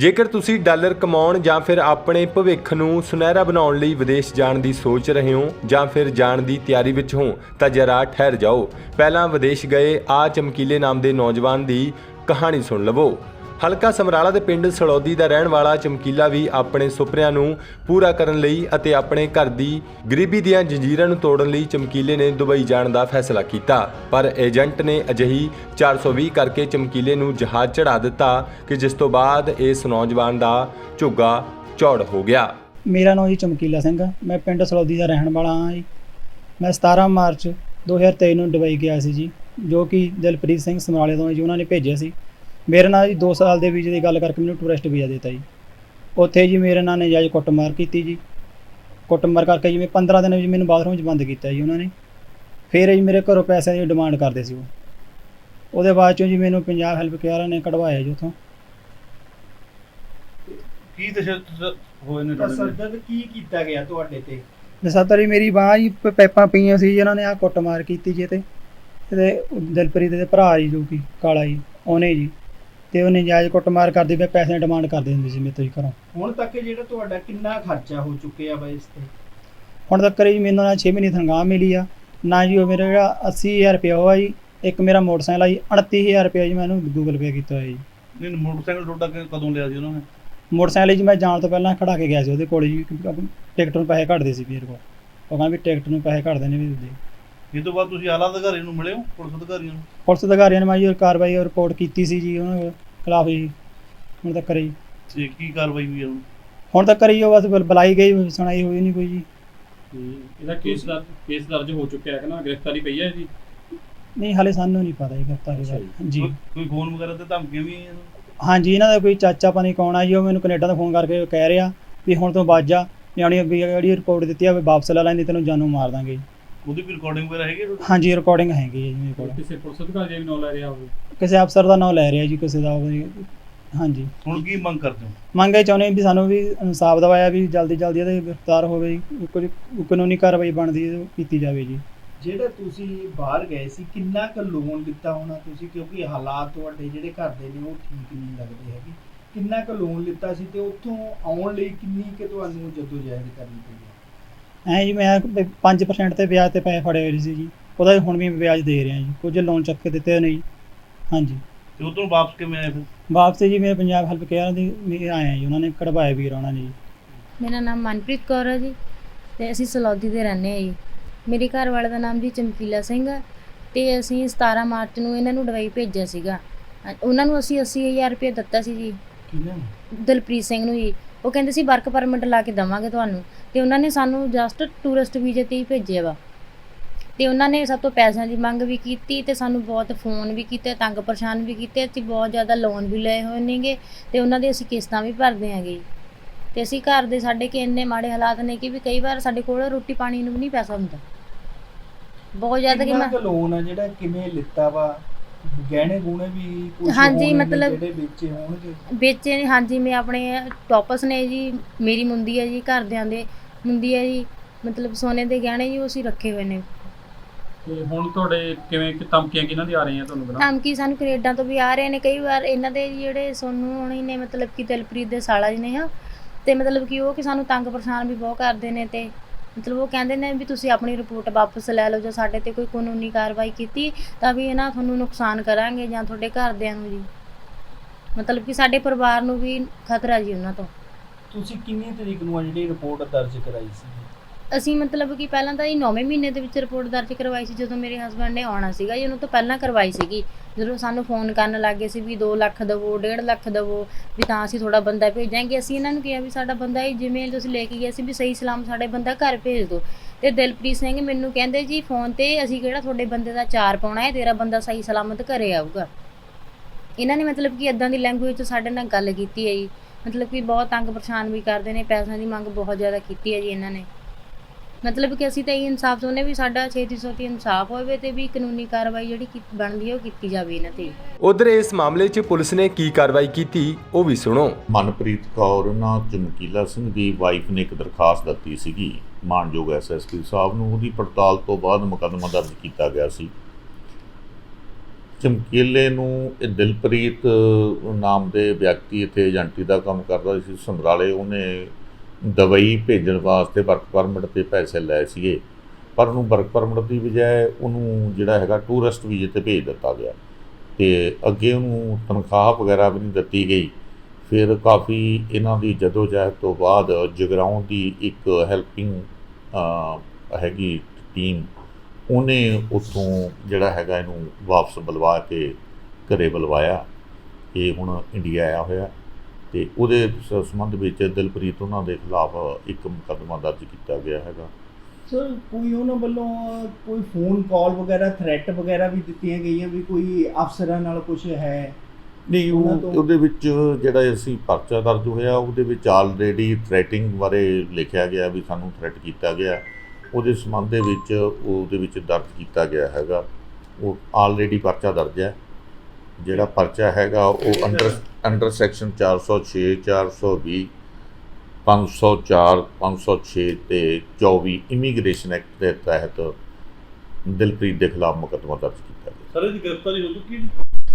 ਜੇਕਰ ਤੁਸੀਂ ਡਾਲਰ ਕਮਾਉਣ ਜਾਂ ਫਿਰ ਆਪਣੇ ਭਵਿੱਖ ਨੂੰ ਸੁਨਹਿਰਾ ਬਣਾਉਣ ਲਈ ਵਿਦੇਸ਼ ਜਾਣ ਦੀ ਸੋਚ ਰਹੇ ਹੋ ਜਾਂ ਫਿਰ ਜਾਣ ਦੀ ਤਿਆਰੀ ਵਿੱਚ ਹੋ, ਤਾਂ ਜਰਾ ਠਹਿਰ ਜਾਓ। ਪਹਿਲਾਂ ਵਿਦੇਸ਼ ਗਏ, ਆ ਚਮਕੀਲੇ ਨਾਮ ਦੇ ਨੌਜਵਾਨ ਦੀ ਕਹਾਣੀ ਸੁਣ ਲਵੋ। ਹਲਕਾ ਸਮਰਾਲਾ ਦੇ ਪਿੰਡ ਸਲੌਦੀ ਦਾ ਰਹਿਣ ਵਾਲਾ ਚਮਕੀਲਾ ਵੀ ਆਪਣੇ ਸੁਪਨਿਆਂ ਨੂੰ ਪੂਰਾ ਕਰਨ ਲਈ ਅਤੇ ਆਪਣੇ ਘਰ ਦੀ ਗਰੀਬੀ ਦੀਆਂ ਜੰਜੀਰਾਂ ਨੂੰ ਤੋੜਨ ਲਈ ਚਮਕੀਲੇ ਨੇ ਦੁਬਈ ਜਾਣ ਦਾ ਫੈਸਲਾ ਕੀਤਾ। ਪਰ ਏਜੰਟ ਨੇ ਅਜਿਹੀ 420 ਕਰਕੇ ਚਮਕੀਲੇ ਨੂੰ ਜਹਾਜ਼ ਚੜਾ ਦਿੱਤਾ ਕਿ ਜਿਸ ਤੋਂ ਬਾਅਦ ਇਸ ਨੌਜਵਾਨ ਦਾ ਝੁੱਗਾ ਚੌੜ ਹੋ ਗਿਆ। ਮੇਰਾ ਨਾਮ ਜੀ ਚਮਕੀਲਾ ਸਿੰਘ ਆ। ਮੈਂ ਪਿੰਡ ਸਲੌਦੀ ਦਾ ਰਹਿਣ ਵਾਲਾ ਹਾਂ ਜੀ। ਮੈਂ 17 ਮਾਰਚ 2023 ਨੂੰ ਦੁਬਈ ਗਿਆ ਸੀ ਜੀ, ਜੋ ਕਿ ਦਿਲਪ੍ਰੀਤ ਸਿੰਘ ਸਮਰਾਲੇ ਤੋਂ ਜੀ, ਉਹਨਾਂ ਨੇ ਭੇਜਿਆ ਸੀ। ਮੇਰੇ ਨਾਲ ਜੀ 2 ਸਾਲ ਦੇ ਵੀਜ਼ੇ ਦੀ ਗੱਲ ਕਰਕੇ ਮੈਨੂੰ ਟੂਰਿਸਟ ਵੀਜ਼ਾ ਦਿੱਤਾ ਜੀ। ਉੱਥੇ ਜੀ ਮੇਰੇ ਨਾਲ ਨਜਾਇਜ਼ ਕੁੱਟਮਾਰ ਕੀਤੀ ਜੀ। ਕੁੱਟਮਾਰ ਕਰਕੇ ਜੀ ਮੈਂ 15 ਦਿਨ ਜੀ ਮੈਨੂੰ ਬਾਥਰੂਮ 'ਚ ਬੰਦ ਕੀਤਾ ਜੀ ਉਹਨਾਂ ਨੇ। ਫਿਰ ਜੀ ਮੇਰੇ ਘਰੋਂ ਪੈਸਿਆਂ ਦੀ ਡਿਮਾਂਡ ਕਰਦੇ ਸੀ ਉਹ। ਉਹਦੇ ਬਾਅਦ ਚੋਂ ਜੀ ਮੈਨੂੰ ਪੰਜਾਬ ਹੈਲਪ ਕੇਅਰ ਨੇ ਕਢਵਾਇਆ ਜੀ ਉੱਥੋਂ। ਕੀ ਤਸ਼ੱਦਦ ਹੋਏ ਨੇ ਤੁਹਾਡੇ? ਤਸੱਦਦ ਕੀ ਕੀਤਾ ਗਿਆ ਤੁਹਾਡੇ ਤੇ? ਦਸਾਤਰੀ ਮੇਰੀ ਬਾਂਹ ਜੀ ਪੈਪਾਂ ਪਈਆਂ ਸੀ ਇਹਨਾਂ ਨੇ ਆ ਕੁੱਟਮਾਰ ਕੀਤੀ ਜੀ ਤੇ। ਤੇ ਦਿਲਪ੍ਰੀਤ ਦੇ ਭਰਾ ਜੀ ਜੋ ਕਿ ਕਾਲਾ ਜੀ ਉਹਨੇ ਜੀ ਤੇ ਉਹਨੇ ਜਾਇਜ਼ ਕੁੱਟਮਾਰ ਕਰਦੇ ਪਏ ਪੈਸੇ ਡਿਮਾਂਡ ਕਰਦੇ ਹੁੰਦੇ ਸੀ ਮੇਰੇ ਤੋਂ ਜੀ ਘਰੋਂ। ਹੁਣ ਤੱਕ ਜਿਹੜਾ ਤੁਹਾਡਾ ਕਿੰਨਾ ਖਰਚਾ ਹੋ ਚੁੱਕਿਆ ਵਾ ਇਸ ਤੇ? ਹੁਣ ਤੱਕ ਜੀ ਮੈਨੂੰ ਨਾ 6 ਮਹੀਨੇ ਤਨਖਾਹ ਮਿਲੀ ਆ। ਨਾ ਜੀ ਉਹ ਮੇਰਾ ਜਿਹੜਾ 80000 ਰੁਪਇਆ ਹੋਇਆ ਜੀ ਇੱਕ ਮੇਰਾ ਮੋਟਰਸਾਈਕਲ ਆ ਜੀ 29000 ਰੁਪਇਆ ਜੀ ਮੈਨੂੰ ਗੂਗਲ ਪੇ ਕੀਤਾ ਹੋਇਆ ਜੀ। ਨਹੀਂ ਮੋਟਰਸਾਈਕਲ ਤੁਹਾਡਾ ਕਦੋਂ ਲਿਆ ਸੀ ਉਹਨਾਂ ਨੇ? ਮੋਟਰਸਾਈਕਲ ਜੀ ਮੈਂ ਜਾਣ ਤੋਂ ਪਹਿਲਾਂ ਖੜਾ ਕੇ ਗਿਆ ਸੀ ਉਹਦੇ ਕੋਲ ਜੀ ਟਿਕਟ ਨੂੰ ਪੈਸੇ ਘੱਟਦੇ ਸੀ ਮੇਰੇ ਕੋਲ। ਉਹ ਕਹਿੰਦਾ ਵੀ ਟਿਕਟ ਨੂੰ ਪੈਸੇ ਘੱਟਦੇ ਨੇ ਵੀ ਦੇ ਇਹ ਤੋਂ ਬਾਅਦ ਤੁਸੀਂ ਆਲਾ ਅਧਿਕਾਰੀ ਨੂੰ ਮਿਲੇ ਹੋ ਪੁਲਿਸ ਅਧਿਕਾਰੀਆਂ ਨੂੰ? ਪੁਲਿਸ ਅਧਿਕਾਰੀਆਂ ਨੇ ਮਾਈ ਉਹ ਕਾਰਵਾਈ ਰਿਪੋਰਟ ਕੀਤੀ ਸੀ ਜੀ ਉਹਨਾਂ ਖਿਲਾਫ ਜੀ ਹੁਣ ਤੱਕ ਕਰੀ। ਤੇ ਕੀ ਕਾਰਵਾਈ ਹੋਈ ਹੈ ਹੁਣ? ਹੁਣ ਤੱਕ ਕਰੀ ਉਹ ਬਸ ਬੁਲ- ਬੁਲਾਈ ਗਈ ਸੁਣਾਈ ਹੋਈ ਨਹੀਂ ਕੋਈ ਜੀ। ਇਹਦਾ ਕੇਸ ਦਰਜ ਕੇਸ ਦਰਜ ਹੋ ਚੁੱਕਿਆ ਹੈ ਕਿ ਨਾ? ਗ੍ਰਿਫਤਾਰੀ ਪਈ ਹੈ ਜੀ ਨਹੀਂ ਹਾਲੇ ਸਾਨੂੰ ਨਹੀਂ ਪਤਾ ਜੀ ਗ੍ਰਿਫਤਾਰੀ ਅੱਛਾ ਜੀ। ਕੋਈ- ਕੋਈ ਫੋਨ ਵਗੈਰਾ ਤੇ ਧਮਕੀਆਂ ਵੀ ਆਈਆਂ? ਹਾਂਜੀ ਇਹਨਾਂ ਦਾ ਕੋਈ ਚਾਚਾ ਪਾਣੀ ਕੌਣ ਆ ਜੀ ਉਹ ਮੈਨੂੰ ਕੈਨੇਡਾ ਤੋਂ ਫੋਨ ਕਰਕੇ ਕਹਿ ਰਿਹਾ ਵੀ ਹੁਣ ਤੋਂ ਬਾਜ ਜਾ। ਨਿਆਣੀ ਵੀ ਜਿਹੜੀ ਰਿਪੋਰਟ ਦਿੱਤੀ ਆ ਵੀ ਵਾਪਸ ਲੈ ਲੈ ਨਹੀਂ ਤੈਨੂੰ ਜਾਨੋਂ ਮਾਰ ਦਾਂਗੇ। ਜੀ। ਉਹਦੀ ਵੀ ਰਿਕਾਰਡਿੰਗ ਵਗੈਰਾ ਹੈਗੀ ਹੈ ਤੁਹਾਡੇ? ਹਾਂਜੀ ਰਿਕਾਰਡਿੰਗ ਹੈਗੀ ਹੈ ਜੀ ਮੇਰੇ ਕੋਲ। ਕਿਸੇ ਪੁਲਿਸ ਅਧਿਕਾਰੀ ਦਾ ਵੀ ਨਾਂ ਲੈ ਰਿਹਾ ਹੋਵੇ? ਕਿਸੇ ਅਫਸਰ ਦਾ ਨਾਮ ਲੈ ਰਿਹਾ ਜੀ ਕਿਸੇ ਦਾ ਵੀ। ਹਾਂਜੀ। ਹੁਣ ਕੀ ਮੰਗ ਕਰਦੇ ਹੋ? ਮੰਗੇ ਚਾਹੁੰਦੇ ਵੀ ਸਾਨੂੰ ਵੀ ਇਨਸਾਫ ਦਵਾਇਆ ਵੀ ਜਲਦੀ ਜਲਦੀ ਇਹਦੇ ਗ੍ਰਿਫਤਾਰ ਹੋਵੇ ਜੀ ਕੋਈ ਕਾਨੂੰਨੀ ਕਾਰਵਾਈ ਬਣਦੀ ਹੈ ਉਹ ਕੀਤੀ ਜਾਵੇ ਜੀ। ਜਿਹੜਾ ਤੁਸੀਂ ਬਾਹਰ ਗਏ ਸੀ ਕਿੰਨਾ ਕੁ ਲੋਨ ਲਿੱਤਾ ਹੋਣਾ ਤੁਸੀਂ? ਕਿਉਂਕਿ ਹਾਲਾਤ ਤੁਹਾਡੇ ਜਿਹੜੇ ਘਰ ਦੇ ਨੇ ਉਹ ਠੀਕ ਨਹੀਂ ਲੱਗਦੇ ਹੈਗੇ। ਕਿੰਨਾ ਕੁ ਲੋਨ ਲਿੱਤਾ ਸੀ ਤੇ ਉੱਥੋਂ ਆਉਣ ਲਈ ਕਿੰਨੀ ਕਿ ਤੁਹਾਨੂੰ ਜਦੋਜਹਿਦ ਕਰਨੀ ਪਈ ਐਂ ਜੀ ਮੈਂ 5% ਤੇ ਵਿਆਜ ਤੇ ਪੈਸੇ ਫੜੇ ਹੋਏ ਸੀ ਜੀ। ਉਹਦਾ ਹੁਣ ਵੀ ਵਿਆਜ ਦੇ ਰਿਹਾ ਜੀ। ਕੁਝ ਲੋਨ ਚੱਕ ਕੇ ਦਿੱਤੇ ਨਹੀਂ ਹਾਂਜੀ। ਤੇ ਉਧਰੋਂ ਵਾਪਸ ਕਿਵੇਂ ਆਏ ਫਿਰ? ਵਾਪਸ ਜੀ ਮੇਰੇ ਪੰਜਾਬ ਹੈਲਪ ਕੇਅਰ ਦੀ ਵੀ ਆਏ ਆ ਜੀ। ਉਹਨਾਂ ਨੇ ਕਢਵਾਏ ਵੀਰ ਉਹਨਾਂ ਨੇ ਜੀ। ਮੇਰਾ ਨਾਮ ਮਨਪ੍ਰੀਤ ਕੌਰ ਹੈ ਜੀ ਤੇ ਅਸੀਂ ਸਲੌਦੀ ਦੇ ਰਹਿੰਦੇ ਹਾਂ ਜੀ। ਮੇਰੇ ਘਰ ਵਾਲੇ ਦਾ ਨਾਮ ਜੀ ਚਮਕੀਲਾ ਸਿੰਘ ਹੈ ਤੇ ਅਸੀਂ 17 ਮਾਰਚ ਨੂੰ ਇਹਨਾਂ ਨੂੰ ਦਵਾਈ ਭੇਜਿਆ ਸੀਗਾ। ਉਹਨਾਂ ਨੂੰ ਅਸੀਂ 80000 ਰੁਪਏ ਦਿੱਤਾ ਸੀ ਜੀ। ਕਿੰਨਾ ਦਲਪ੍ਰੀਤ ਸਿੰਘ ਨੂੰ ਜੀ। ਉਹ ਕਹਿੰਦੇ ਸੀ ਵਰਕ ਪਰਮਿਟ ਲਾ ਕੇ ਦਵਾਂਗੇ ਤੁਹਾਨੂੰ। ਤੇ ਉਹਨਾਂ ਨੇ ਸਾਨੂੰ ਜਸਟ ਟੂਰਿਸਟ ਵੀਜ਼ੇ ਤੇ ਹੀ ਭੇਜਿਆ ਵਾ। ਤੇ ਉਹਨਾਂ ਨੇ ਸਭ ਤੋਂ ਪੈਸਿਆਂ ਦੀ ਮੰਗ ਵੀ ਕੀਤੀ ਤੇ ਸਾਨੂੰ ਬਹੁਤ ਫੋਨ ਵੀ ਕੀਤੇ ਤੰਗ ਪਰੇਸ਼ਾਨ ਵੀ ਕੀਤੇ। ਅਸੀਂ ਬਹੁਤ ਜ਼ਿਆਦਾ ਲੋਨ ਵੀ ਲਏ ਹੋਏ ਨੇਗੇ ਤੇ ਉਹਨਾਂ ਦੇ ਅਸੀਂ ਕਿਸ਼ਤਾਂ ਵੀ ਭਰਦੇ ਆਂਗੇ। ਤੇ ਅਸੀਂ ਘਰ ਦੇ ਸਾਡੇ ਕਿ ਇੰਨੇ ਮਾੜੇ ਹਾਲਾਤ ਨੇ ਕਿ ਵੀ ਕਈ ਵਾਰ ਸਾਡੇ ਕੋਲ ਰੋਟੀ ਪਾਣੀ ਨੂੰ ਵੀ ਨਹੀਂ ਪੈਸਾ ਹੁੰਦਾ। ਬਹੁਤ ਜ਼ਿਆਦਾ ਕਿ ਮੈਂ ਲੋਨ ਹੈ ਜਿਹੜਾ ਕਿਵੇਂ ਲਿੱਤਾ ਵਾ? ਗਹਿਣੇ ਗੁਣੇ ਵੀ ਕੁਝ ਹਾਂਜੀ, ਮਤਲਬ- ਜਿਹੜੇ ਵੇਚੇ ਹੋਣਗੇ? ਵੇਚੇ ਨੇ ਹਾਂਜੀ ਮੈਂ ਆਪਣੇ ਟੌਪਸ ਨੇ ਜੀ ਮੇਰੀ ਮੁੰਦੀ ਹੈ ਜੀ ਘਰਦਿਆਂ ਦੇ ਮੁੰਦੀ ਹੈ ਜੀ ਮਤਲਬ ਸੋਨੇ ਦੇ ਗਹਿਣੇ ਜੀ ਉਹ ਅਸੀਂ ਰੱਖੇ ਹੋਏ ਨੇ। ਤੇ ਹੁਣ ਤੁਹਾਡੇ ਕਿਵੇਂ ਕਿ ਧਮਕੀਆਂ ਕਿਹਨਾਂ ਦੀ ਆ ਰਹੀਆਂ ਤੁਹਾਨੂੰ ਗਨਾ ਧਮਕੀ ਸਾਨੂੰ ਕੈਨੇਡਾ ਤੋਂ ਵੀ ਆ ਰਹੇ ਨੇ ਕਈ ਵਾਰ ਇਹਨਾਂ ਦੇ ਜਿਹੜੇ ਸੋਨੂ ਹੋਣੀ ਨੇ ਮਤਲਬ ਕਿ ਦਿਲਪ੍ਰੀਤ ਦੇ ਸਾਲਾ ਜੀ ਨੇ ਆ ਤੇ ਮਤਲਬ ਕਿ ਉਹ ਕਿ ਸਾਨੂੰ ਤੰਗ ਪਰੇਸ਼ਾਨ ਵੀ ਬਹੁਤ ਕਰਦੇ ਨੇ ਤੇ ਮਤਲਬ ਉਹ ਕਹਿੰਦੇ ਨੇ ਵੀ ਤੁਸੀਂ ਆਪਣੀ ਰਿਪੋਰਟ ਵਾਪਸ ਲੈ ਲਓ ਜੇ ਸਾਡੇ ਤੇ ਕੋਈ ਕਾਨੂੰਨੀ ਕਾਰਵਾਈ ਕੀਤੀ, ਤਾਂ ਵੀ ਇਹਨਾਂ ਤੁਹਾਨੂੰ ਨੁਕਸਾਨ ਕਰਾਂਗੇ ਜਾਂ ਤੁਹਾਡੇ ਘਰਦਿਆਂ ਨੂੰ ਜੀ। ਮਤਲਬ ਕਿ ਸਾਡੇ ਪਰਿਵਾਰ ਨੂੰ ਵੀ ਖਤਰਾ ਜੀ ਉਹਨਾਂ ਤੋਂ। ਤੁਸੀਂ ਕਿੰਨੀ ਤਰੀਕ ਨੂੰ ਆ ਜਿਹੜੀ ਰਿਪੋਰਟ ਦਰਜ ਕਰਾਈ ਸੀ? ਅਸੀਂ ਮਤਲਬ ਕਿ ਪਹਿਲਾਂ ਤਾਂ ਇਹ 9ਵੇਂ ਮਹੀਨੇ ਦੇ ਵਿੱਚ ਰਿਪੋਰਟ ਦਰਜ ਕਰਵਾਈ ਸੀ, ਜਦੋਂ ਮੇਰੇ ਹਸਬੰਡ ਨੇ ਆਉਣਾ ਸੀਗਾ ਜੀ, ਉਹਨੂੰ ਤਾਂ ਪਹਿਲਾਂ ਕਰਵਾਈ ਸੀਗੀ। ਜਦੋਂ ਸਾਨੂੰ ਫੋਨ ਕਰਨ ਲੱਗੇ ਸੀ ਵੀ 2 ਲੱਖ ਦੇਵੋ 1.5 ਲੱਖ ਦੇਵੋ, ਵੀ ਤਾਂ ਅਸੀਂ ਥੋੜਾ ਬੰਦਾ ਭੇਜਾਂਗੇ। ਅਸੀਂ ਇਹਨਾਂ ਨੂੰ ਕਿਹਾ ਵੀ ਸਾਡਾ ਬੰਦਾ ਇਹ ਜਿਵੇਂ ਤੁਸੀਂ ਲੈ ਕੇ ਗਏ ਸੀ ਵੀ ਸਹੀ ਸਲਾਮ ਸਾਡੇ ਬੰਦਾ ਘਰ ਭੇਜ ਦਿਓ ਤੇ ਦਿਲਪ੍ਰੀਤ ਸਿੰਘ ਮੈਨੂੰ ਕਹਿੰਦੇ ਜੀ ਫੋਨ ਤੇ ਅਸੀਂ ਕਿਹੜਾ ਤੁਹਾਡੇ ਬੰਦੇ ਦਾ ਚਾਰ ਪਾਉਣਾ ਹੈ, ਤੇਰਾ ਬੰਦਾ ਸਹੀ ਸਲਾਮਤ ਘਰੇ ਆਊਗਾ। ਇਹਨਾਂ ਨੇ ਮਤਲਬ ਕਿ ਇਦਾਂ ਦੀ ਲੈਂਗੁਏਜ 'ਚ ਸਾਡੇ ਨਾਲ ਗੱਲ ਕੀਤੀ ਹੈ ਜੀ। ਮਤਲਬ ਕਿ ਬਹੁਤ ਤੰਗ ਪਰੇਸ਼ਾਨ ਵੀ ਕਰਦੇ ਨੇ, ਪੈਸਿਆਂ ਦੀ ਮੰਗ ਬਹੁਤ ਜ਼ਿਆਦਾ ਕੀਤੀ ਹੈ ਜੀ ਇਹਨਾਂ ਨੇ। ਮਤਲਬ ਕਿ ਅਸੀਂ ਤਾਂ ਇਹ ਇਨਸਾਫ ਚਾਹੁੰਦੇ ਵੀ ਸਾਡਾ ਛੇਤੀ ਛੇਤੀ ਇਨਸਾਫ ਹੋਵੇ ਤੇ ਵੀ ਕਾਨੂੰਨੀ ਕਾਰਵਾਈ ਜਿਹੜੀ ਕੀ- ਬਣਦੀ ਹੈ ਉਹ ਕੀਤੀ ਜਾਵੇ ਇਹਨਾਂ ਤੇ। ਉਧਰ ਇਸ ਮਾਮਲੇ 'ਚ ਪੁਲਿਸ ਨੇ ਕੀ ਕਾਰਵਾਈ ਕੀਤੀ ਉਹ ਵੀ ਸੁਣੋ। ਮਨਪ੍ਰੀਤ ਕੌਰ ਨਾ ਚਮਕੀਲਾ ਸਿੰਘ ਦੀ ਵਾਈਫ ਨੇ ਇੱਕ ਦਰਖਾਸਤ ਦਿੱਤੀ ਸੀਗੀ। ਮਾਨਯੋਗ ਐਸਐਸਪੀ ਸਾਹਿਬ ਨੂੰ ਉਹਦੀ ਪੜਤਾਲ ਤੋਂ ਬਾਅਦ ਮੁਕੱਦਮਾ ਦਰਜ ਕੀਤਾ ਗਿਆ ਸੀ। ਚਮਕੀਲੇ ਨੂੰ ਇਹ ਦਿਲਪ੍ਰੀਤ ਨਾਮ ਦੇ ਵਿਅਕਤੀ ਇੱਥੇ ਏਜੰਟੀ ਦਾ ਕੰਮ ਕਰਦਾ ਸੀ। ਸਮਰਾਲੇ ਉਹਨੇ ਦਵਾਈ ਭੇਜਣ ਵਾਸਤੇ ਵਰਕ ਪਰਮਿਟ ਤੇ ਪੈਸੇ ਲਏ ਸੀਗੇ। ਪਰ ਉਹਨੂੰ ਵਰਕ ਪਰਮਿਟ ਦੀ ਬਜਾਏ ਉਹਨੂੰ ਜਿਹੜਾ ਹੈਗਾ ਟੂਰਿਸਟ ਵੀਜ਼ੇ ਤੇ ਭੇਜ ਦਿੱਤਾ ਗਿਆ। ਤੇ ਅੱਗੇ ਉਹਨੂੰ ਤਨਖਾਹ ਵਗੈਰਾ ਵੀ ਨਹੀਂ ਦਿੱਤੀ ਗਈ। ਫਿਰ ਕਾਫੀ ਇਹਨਾਂ ਦੀ ਜਦੋਜਹਿਦ ਤੋਂ ਬਾਅਦ ਜਗਰਾਉਂ ਦੀ ਇੱਕ ਹੈਲਪਿੰਗ ਹੈਗੀ ਟੀਮ ਉਹਨੇ ਉੱਥੋਂ ਜਿਹੜਾ ਹੈਗਾ ਇਹਨੂੰ ਵਾਪਸ ਬੁਲਵਾ ਕੇ ਘਰੇ ਬੁਲਵਾਇਆ। ਇਹ ਹੁਣ ਇੰਡੀਆ ਆਇਆ ਹੋਇਆ। ਤੇ ਉਹਦੇ ਸ- ਸੰਬੰਧ ਵਿੱਚ ਦਿਲਪ੍ਰੀਤ ਉਹਨਾਂ ਦੇ ਖਿਲਾਫ ਇੱਕ ਮੁਕੱਦਮਾ ਦਰਜ ਕੀਤਾ ਗਿਆ ਹੈਗਾ। ਸਰ ਕੋਈ ਉਹਨਾਂ ਵੱਲੋਂ ਕੋਈ ਫੋਨ ਕਾਲ ਵਗੈਰਾ ਥ੍ਰੈਟ ਵਗੈਰਾ ਵੀ ਦਿੱਤੀਆਂ ਗਈਆਂ ਵੀ ਕੋਈ ਅਫਸਰਾਂ ਨਾਲ ਕੁਝ ਹੈ? ਨਹੀਂ ਉਹਨਾਂ ਉਹ ਤੋਂ- ਉਹਦੇ ਵਿੱਚ ਜਿਹੜਾ ਅਸੀਂ ਪਰਚਾ ਦਰਜ ਹੋਇਆ ਉਹਦੇ ਵਿੱਚ ਆਲਰੇਡੀ ਥ੍ਰੈਟਿੰਗ ਬਾਰੇ ਲਿਖਿਆ ਗਿਆ ਵੀ ਸਾਨੂੰ ਥ੍ਰੈਟ ਕੀਤਾ ਗਿਆ। ਉਹਦੇ ਸੰਬੰਧ ਦੇ ਵਿੱਚ ਉਹਦੇ ਵਿੱਚ ਦਰਜ ਕੀਤਾ ਗਿਆ ਹੈਗਾ। ਉਹ ਆਲਰੇਡੀ ਪਰਚਾ ਦਰਜ ਹੈ। ਜਿਹੜਾ ਪਰਚਾ ਹੈਗਾ ਉਹ ਅੰਡਰ ਅੰਡਰ ਸੈਕਸ਼ਨ 406 420 504 506 ਤੇ 24 ਇਮੀਗ੍ਰੇਸ਼ਨ ਐਕਟ ਦੇ ਤਹਿਤ ਦਿਲਪ੍ਰੀਤ ਦੇ ਖਿਲਾਫ ਮੁਕੱਦਮਾ ਦਰਜ ਕੀਤਾ ਗਿਆ। ਸਰ ਇਹਦੀ ਗ੍ਰਿਫਤਾਰੀ ਹੋ ਚੁੱਕੀ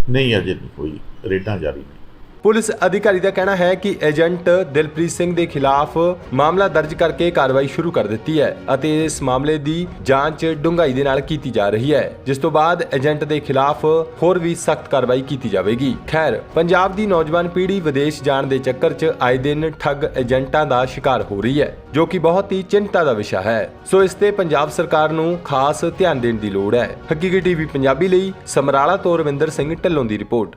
ਨਹੀਂ ਅਜੇ ਨਹੀਂ ਹੋਈ। ਰੇਡਾਂ ਜਾਰੀ ਨੇ। ਪੁਲਿਸ ਅਧਿਕਾਰੀ ਦਾ ਕਹਿਣਾ ਹੈ ਕਿ ਏਜੰਟ ਦਿਲਪ੍ਰੀਤ ਸਿੰਘ ਦੇ ਖਿਲਾਫ ਮਾਮਲਾ ਦਰਜ ਕਰਕੇ ਕਾਰਵਾਈ ਸ਼ੁਰੂ ਕਰ ਦਿੱਤੀ ਹੈ ਅਤੇ ਇਸ ਮਾਮਲੇ ਦੀ ਜਾਂਚ ਡੂੰਘਾਈ ਦੇ ਨਾਲ ਕੀਤੀ ਜਾ ਰਹੀ ਹੈ, ਜਿਸ ਤੋਂ ਬਾਅਦ ਏਜੰਟ ਦੇ ਖਿਲਾਫ ਹੋਰ ਵੀ ਸਖਤ ਕਾਰਵਾਈ ਕੀਤੀ ਜਾਵੇਗੀ। ਖੈਰ, ਪੰਜਾਬ ਦੀ ਨੌਜਵਾਨ ਪੀੜ੍ਹੀ ਵਿਦੇਸ਼ ਜਾਣ ਦੇ ਚੱਕਰ 'ਚ ਆਏ ਦਿਨ ਠੱਗ ਏਜੰਟਾਂ ਦਾ ਸ਼ਿਕਾਰ ਹੋ ਰਹੀ ਹੈ, ਜੋ ਕਿ ਬਹੁਤ ਹੀ ਚਿੰਤਾ ਦਾ ਵਿਸ਼ਾ ਹੈ। ਸੋ ਇਸ ਤੇ ਪੰਜਾਬ ਸਰਕਾਰ ਨੂੰ ਖਾਸ ਧਿਆਨ ਦੇਣ ਦੀ ਲੋੜ ਹੈ। ਹਕੀਕੀ ਟੀਵੀ ਪੰਜਾਬੀ ਲਈ ਸਮਰਾਲਾ ਤੋਂ ਰਵਿੰਦਰ ਸਿੰਘ ਢੱਲੋਂ ਦੀ ਰਿਪੋਰਟ।